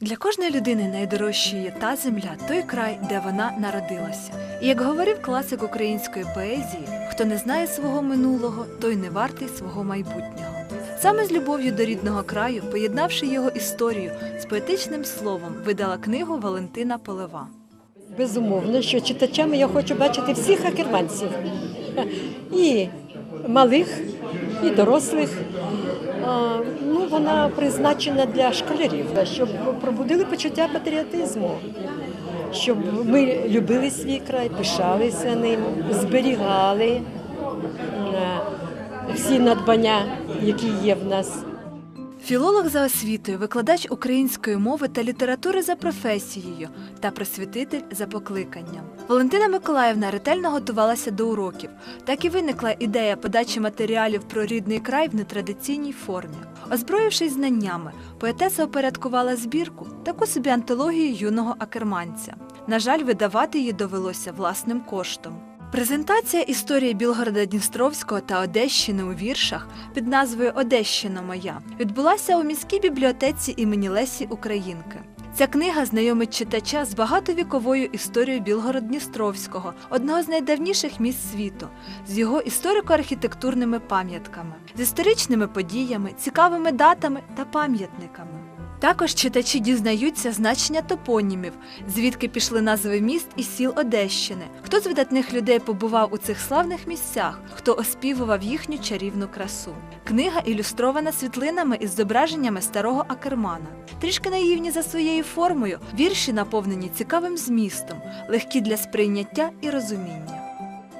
Для кожної людини найдорожче є та земля, той край, де вона народилася. І як говорив класик української поезії, хто не знає свого минулого, той не вартий свого майбутнього. Саме з любов'ю до рідного краю, поєднавши його історію з поетичним словом, видала книгу Валентина Полева. Безумовно, що читачами я хочу бачити всіх акерманців. І малих, і дорослих. Ну, вона призначена для школярів, щоб пробудили почуття патріотизму, щоб ми любили свій край, пишалися ним, зберігали е, всі надбання, які є в нас. Філолог за освітою, викладач української мови та літератури за професією та просвітитель за покликанням. Валентина Миколаївна ретельно готувалася до уроків. Так і виникла ідея подачі матеріалів про рідний край в нетрадиційній формі. Озброївшись знаннями, поетеса опорядкувала збірку, таку собі антологію юного акерманця. На жаль, видавати її довелося власним коштом. Презентація історії Білгорода Дністровського та Одещини у віршах під назвою Одещина моя відбулася у міській бібліотеці імені Лесі Українки. Ця книга знайомить читача з багатовіковою історією Білгород-Дністровського, одного з найдавніших міст світу, з його історико-архітектурними пам'ятками, з історичними подіями, цікавими датами та пам'ятниками. Також читачі дізнаються значення топонімів, звідки пішли назви міст і сіл Одещини, хто з видатних людей побував у цих славних місцях, хто оспівував їхню чарівну красу. Книга ілюстрована світлинами із зображеннями старого Акермана. Трішки наївні за своєю формою, вірші наповнені цікавим змістом, легкі для сприйняття і розуміння.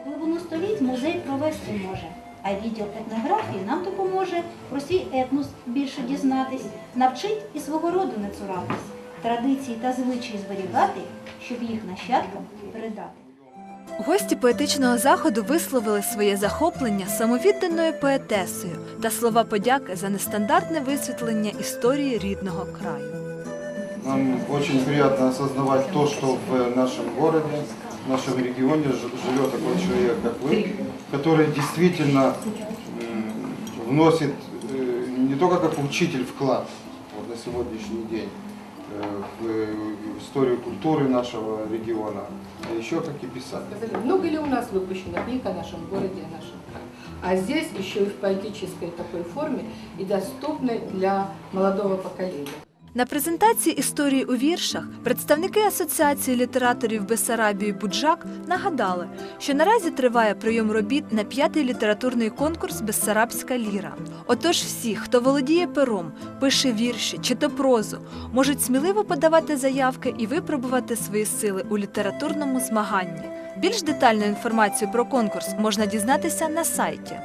Глибину століть музей провести може, а відділ етнографії нам допоможе про свій етнос більше дізнатись, навчить і свого роду не цуратись, традиції та звичаї зберігати, щоб їх нащадкам передати. Гості поетичного заходу висловили своє захоплення самовідданою поетесою та слова подяки за нестандартне висвітлення історії рідного краю. Нам очень приятно осознавать то, что в нашем городе, в нашем регионе живет такой человек, как вы, который действительно вносит э, не только как учитель вклад вот, на сегодняшний день э, в э, историю культуры нашего региона, а еще как и писатель. Много ли у нас выпущено книг о нашем городе, о нашем крае? А здесь еще и в поэтической такой форме и доступной для молодого поколения. На презентації історії у віршах представники Асоціації літераторів Бесарабії Буджак нагадали, що наразі триває прийом робіт на п'ятий літературний конкурс Бессарабська ліра. Отож, всі, хто володіє пером, пише вірші чи то прозу, можуть сміливо подавати заявки і випробувати свої сили у літературному змаганні. Більш детальну інформацію про конкурс можна дізнатися на сайті.